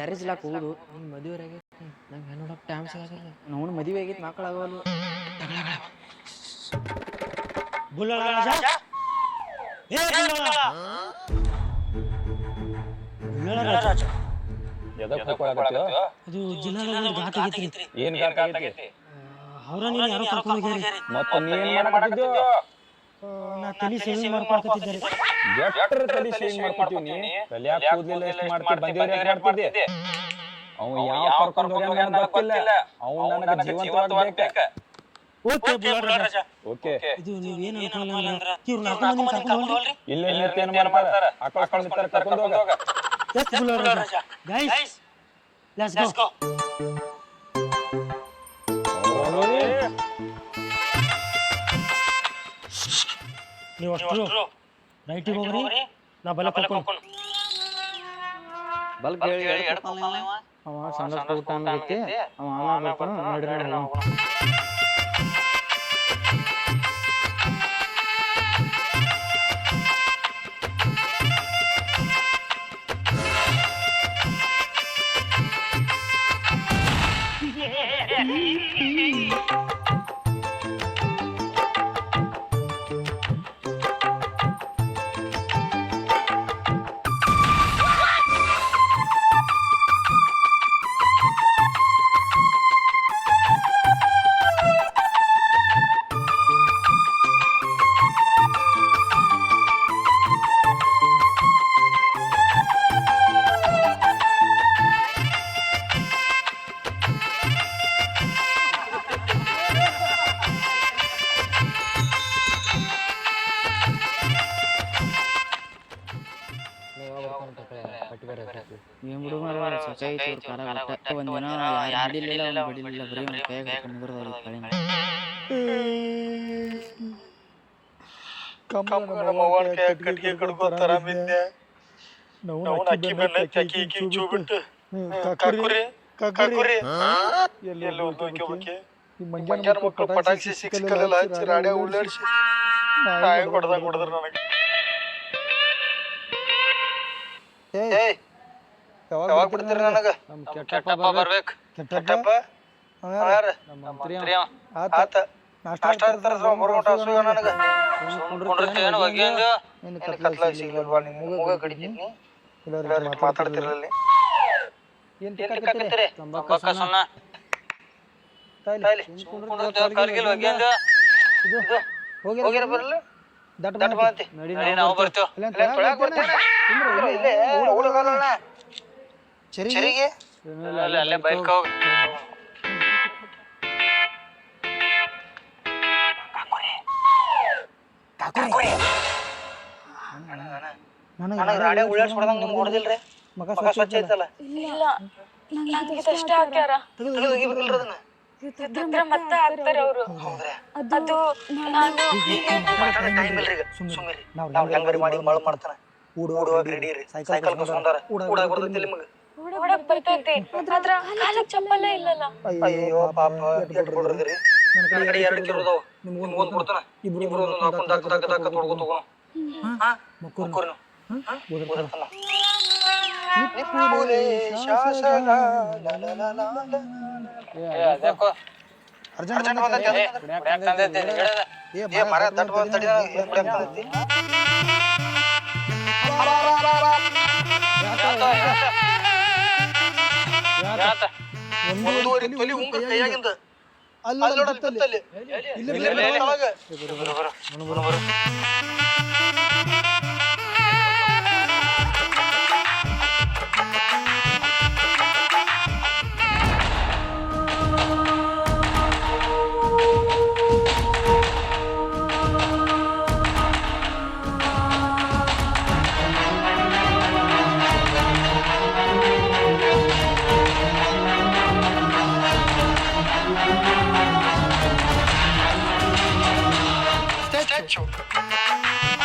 Terrace lock ಹೋಗುದು ನಿನ್ ಮದುವೆ ಆಗೈತಿ ನಂಗೆ ಹೆಣ್ಣು ನೋಡಕ್ ಟೈಮ್ ಸಿಗಲ್ಲ. ನೋಡಿ ಮದುವೆ ಆಗೈತಿ ಮಕ್ಕಳಾಗವಲ್ಲ ಬುಲ್ಲಳ ಏ ಬುಲ್ಲಳ ರಾಜ? ಅದು ಜಿಲ್ಲಾದಾಗ ಒಂದು ಘಾಟ್ ಆಗೈತ್ರಿ ಏನ್ ಘಾಟ್ ಆಗೈತಿ? ಅವ್ರ ನೀನು ಯಾರೋ ಕರ್ಕೊಂಡು ಹೋಗ್ಯಾರಿ. ಮತ್ತ ನೀ ಏನ್ ಮಾಡಕತ್ತಿದ್ಯೋ? ನಾ ತಲೆ ಸೇವಿಂಗ್ ಮಾಡ್ಕೊಳ್ತಿದ್ದಾರೆ ಎಷ್ಟ್ರ ತಲಿ ಸೇವಿಂಗ್ ಮಾಡ್ಕೊತೀವಿ ನೀ ತಲ್ಯಾಗ ಕೂದ್ಲಿಲ್ಲ ಎಷ್ಟ್ ಮಾಡ್ತಿ? ಬಂದಿವ್ರಿ ಅಂತ ಮಾಡ್ತಿದ್ದೆ? ಅವ ಯಾವ ಕರ್ಕೊಂಡ್ ಹೋಗ್ಯಾನ ನನಗ್ ಗೊತ್ತಿಲ್ಲ. ಅವ ನನಗೆ ಜೀವಂತವಾಗಿ ಬೇಕ. ಓಕೆ ಬುಲ್ಲಳ ರಾಜ. ಓಕೆ. ಇದು ನೀವು ಏನು ಅನ್ಕೊಳ್ಳಲ್ಲ ಅಂದ್ರೆ ಇವ್ರು ನಾಲ್ಕು ಮಂದಿ ಕರ್ಕೊಂಡು ಹೋಗ್ರಿ. ಇಲ್ಲ ನಿಂತ ಏನ್ ಮಾಡ್ತಾರ ಆಕಳ್ಸ್ಕೊಂಡ್ ಕರ್ಕೊಂಡು ಕರ್ಕೊಂಡ್ ಹೋಗ. ಎಸ್ ಗೈಸ್ ಲೆಟ್ಸ್ ಗೋ ನೀವು ಅಷ್ಟು ರೈಟಿಗೆ ಹೋಗ್ರಿ. ನಾ ಬಲ ಕರ್ಕೊಂಡು ಬಲ್ಬ್ ಹೇಳಿ ಅವ ಸಣ್ಣ ಆಗೈತಿ ಅವ ಆಮೇಲೆ ಬರ್ತಾನ ನೋಡಿ. ಹೋಗೋಣ. ಬಿಡು ಮಾರ್ರೆ, ಸೊಸೆ ಐತಿ ಇವ್ರ್ ಕಾಲ ಒಟ್ಟ ಒಂದಿನ ಯಾರ್ ಹಿಡಿಲಿಲ್ಲ ಒಂದ್ ಬಿಡಿಲಿಲ್ಲ ಬರೀ ಒಂದ್ ಕೈಯಾಗ ಹಿಡ್ಕೊಂಡ್ ನಿಂದ್ರದವ್ರು ಕಟ್ಟಿಗೆ ಕಡ್ಕೋತಾರ ಮಿನ್ನೆ ನಾವು ಅಕ್ಕಿ ಬೆಲ್ಲ ಅಕ್ಕಿ ಅಕ್ಕಿ ಚೂ ಬಿಟ್ಟು ಕಾಕುರಿ ಕಾಕುರಿ ಎಲ್ಲ ಹೋಗ್ಬೇಕೆ ಮಂಜಾನ ಮಕ್ಕಳು ಪಟಾಕ್ಷಿ ಸಿಕ್ಕಲೆಲ್ಲ ಹಚ್ಚಿ ರಾಡ್ಯ ಉಳ್ಳಾಡಿಸಿ ನಾಯಿ ನನಗೆ. ಏಯ್. ಯಾವಾಗ ಬಿಡ್ತೀರಿ ನನಗ? ಕೆಟ್ಟಪ್ಪ ಬರ್ಬೇಕು. ಕೆಟ್ಟಪ್ಪ? ಯಾರ ಆತ. ನಾಷ್ಟ ಇರ್ತಾರ ಮೂರು ಗಂಟೆ ಹಸುಗ ನನಗ. ಕುಂಡಿರ್ತೇನು ಒಗ್ಗಿಂದ ನಿನ್ನ ಕತ್ಲಾಗ ಸಿಗ್ಲಿಲ್ವಾ ನಿನ್ನ ಮೂಗ ಕಡಿತೀನಿ ಎಲ್ಲರಿಗೆ ಮಾತಾಡ್ತಿರಲಿ ಏನ್ ತಿಕ್ಕತ್ತೀರಿ? ತಂಬಾಕ ಸುಣ್ಣ. ತಾಯ್ಲಿ ಕರ್ಗಿಲ್ ಒಗ್ಗಿಂದ ಇದು ಹೋಗಿರ ಬರಲ್ಲ? ದಟ್ ಬಂತಿ ನಡಿ ನಾವು ಬರ್ತೇವೆ. ತೊಳ್ಯಾಕ ಬರ್ತೇನೆ ಇಲ್ಲೇ ಹುಡುಗಲ್ಲ ಚರಿಗೆ ಅಲ್ಲೇ ಬೈಕ್ ಹೋಗಿ ನನಗೆ ರಾಡ್ಯ ಉಳ್ಳಾಡ್ಸಿ ಹೊಡೆದಂಗ ನಿಮ್ಗೆ ಹೊಡೆದಿಲ್ರಿ ಮಗ ಸ್ವಚ್ಛ ಐತಲ್ಲ ಇಲ್ಲ ನಂಗೆ ಹಾಕ್ಯಾರ ಅದನ್ನ ಇದ್ರ ಮತ್ತೆ ಹಾಕ್ತಾರೆ ಅವರು ಅದು ನಾನು ಟೈಮ್ ಇಲ್ರಿ ಈಗ ಸುಮ್ಮನೆ ನಾವು ಹೆಂಗಾರಿ ಮಾಡಿ ಮಳ ಮಾಡ್ತಾನ ಓಡುವಾಗ ರೆಡಿ ಸೈಕಲ್ ಕಸ್ಕೊಂಡಾರ ಓಡಾಗ ಬರ್ತೈತಿ ನಿಮಗೆ ಓಡಕ್ ಬರ್ತೈತಿ ಆದ್ರ ಕಾಲಕ್ ಚಪ್ಪಲೇ ಇಲ್ಲಲ್ಲ. ಅಯ್ಯೋ ಪಾಪ ಎಟ್ ಕೊಡ್ರದ್ರಿ ನನ್ನ ಕಡೆ ಎರಡು ನಿಮ್ಗೆ ಒಂದು ಕೊಡ್ತಾನ. ಇಬ್ರು ಒಂದು ಹಾಕೊಂಡು ದಾಕ ಹಾ? ಮಕ್ಕಳು. ಅರ್ಜೆಂಟ್ ಬಂದೈತಿ. ಏ ಮರ ತಡಿ ನನಗೆ ಏನ್